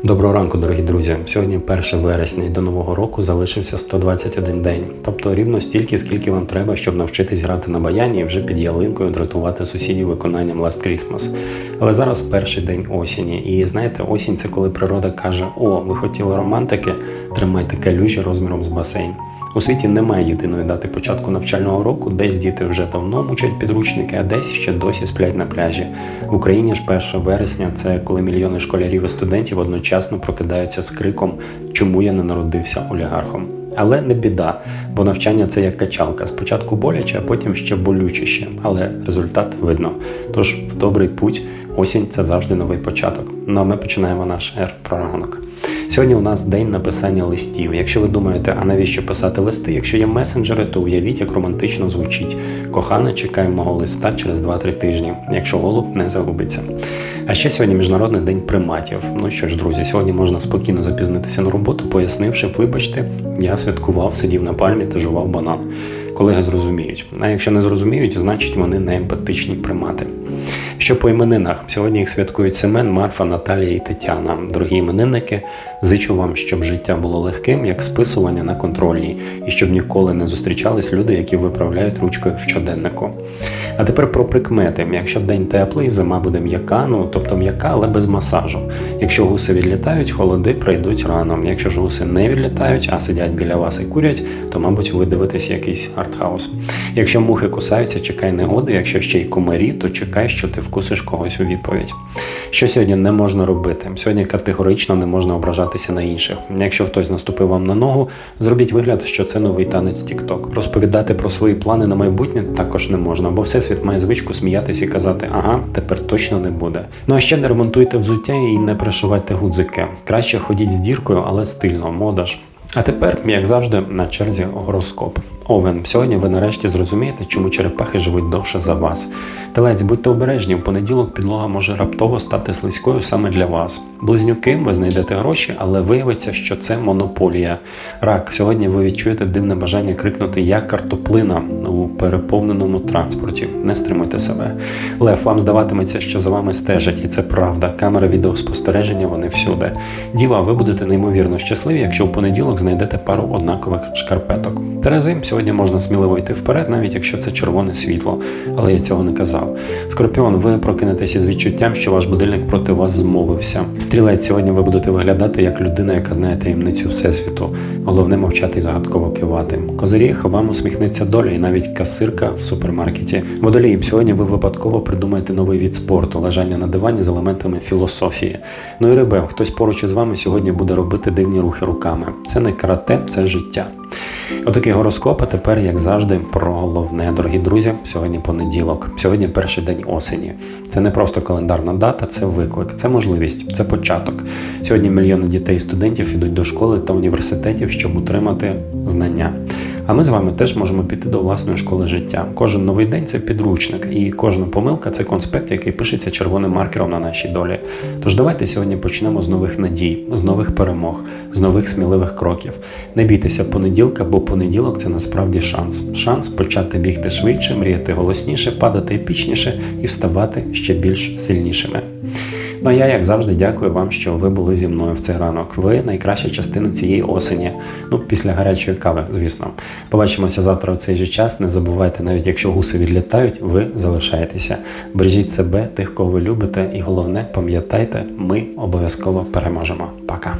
Доброго ранку, дорогі друзі. Сьогодні 1 вересня і до нового року залишився 121 день, тобто рівно стільки, скільки вам треба, щоб навчитись грати на баяні і вже під ялинкою дратувати сусідів виконанням Last Christmas. Але зараз перший день осені, і знаєте, осінь це коли природа каже: О, ви хотіли романтики, тримайте калюжі розміром з басейн. У світі немає єдиної дати початку навчального року, десь діти вже давно мучать підручники, а десь ще досі сплять на пляжі. В Україні ж 1 вересня це коли мільйони школярів і студентів одночасно прокидаються з криком Чому я не народився олігархом? Але не біда, бо навчання це як качалка. Спочатку боляче, а потім ще болючіше, але результат видно. Тож в добрий путь осінь це завжди новий початок. Ну а ми починаємо наш ер про ранок. Сьогодні у нас день написання листів. Якщо ви думаєте, а навіщо писати листи? Якщо є месенджери, то уявіть, як романтично звучить. Кохана, чекай мого листа через 2-3 тижні, якщо голуб не загубиться. А ще сьогодні міжнародний день приматів. Ну що ж, друзі, сьогодні можна спокійно запізнитися на роботу, пояснивши, вибачте, я святкував, сидів на пальмі та жував банан. Колеги зрозуміють. А якщо не зрозуміють, значить вони не емпатичні примати. Що по іменинах? Сьогодні їх святкують Семен, Марфа, Наталія і Тетяна. Дорогі іменинники, зичу вам, щоб життя було легким, як списування на контрольній, і щоб ніколи не зустрічались люди, які виправляють ручкою в щоденнику. А тепер про прикмети. Якщо день теплий, зима буде м'яка, ну тобто м'яка, але без масажу. Якщо гуси відлітають, холоди прийдуть рано. Якщо ж гуси не відлітають, а сидять біля вас і курять, то, мабуть, ви дивитесь якийсь артхаус. Якщо мухи кусаються, чекай негоди. Якщо ще й комарі, то чекай, що ти вкусиш когось у відповідь. Що сьогодні не можна робити? Сьогодні категорично не можна ображатися на інших. Якщо хтось наступив вам на ногу, зробіть вигляд, що це новий танець TikTok. Розповідати про свої плани на майбутнє також не можна, бо всесвіт має звичку сміятися і казати, ага, тепер точно не буде. Ну а ще не ремонтуйте взуття і не пришивайте гудзики. Краще ходіть з діркою, але стильно, мода ж. А тепер, як завжди, на черзі гороскоп. Овен, сьогодні ви нарешті зрозумієте, чому черепахи живуть довше за вас. Телець, будьте обережні, в понеділок підлога може раптово стати слизькою саме для вас. Близнюки, ви знайдете гроші, але виявиться, що це монополія. Рак, сьогодні ви відчуєте дивне бажання крикнути Я картоплина у переповненому транспорті. Не стримуйте себе. Лев, вам здаватиметься, що за вами стежать, і це правда. Камери відеоспостереження, вони всюди. Діва, ви будете неймовірно щасливі, якщо в понеділок знайдете пару однакових шкарпеток. Терези, сьогодні можна сміливо йти вперед, навіть якщо це червоне світло, але я цього не казав. Скорпіон, ви прокинетеся з відчуттям, що ваш будильник проти вас змовився. Стрілець, сьогодні ви будете виглядати як людина, яка знає таємницю всесвіту. Головне мовчати і загадково кивати. Козиріг, вам усміхнеться доля, і навіть касирка в супермаркеті. Водолій, сьогодні ви випадково придумаєте новий від спорту, лежання на дивані з елементами філософії. Ну і рибе, хтось поруч із вами сьогодні буде робити дивні рухи руками. Це не карате, це життя. Отакий гороскоп, а тепер, як завжди, про головне, дорогі друзі. Сьогодні понеділок, сьогодні перший день осені. Це не просто календарна дата, це виклик, це можливість, це початок. Сьогодні мільйони дітей і студентів ідуть до школи та університетів, щоб отримати знання. А ми з вами теж можемо піти до власної школи життя. Кожен новий день це підручник, і кожна помилка це конспект, який пишеться червоним маркером на нашій долі. Тож давайте сьогодні почнемо з нових надій, з нових перемог, з нових сміливих кроків. Не бійтеся понеділка, бо понеділок це насправді шанс. Шанс почати бігти швидше, мріяти голосніше, падати епічніше і вставати ще більш сильнішими. Ну а я, як завжди, дякую вам, що ви були зі мною в цей ранок. Ви найкраща частина цієї осені. Ну, після гарячої кави, звісно. Побачимося завтра у цей же час. Не забувайте, навіть якщо гуси відлітають, ви залишаєтеся. Бережіть себе, тих, кого ви любите, і головне, пам'ятайте, ми обов'язково переможемо. Пока.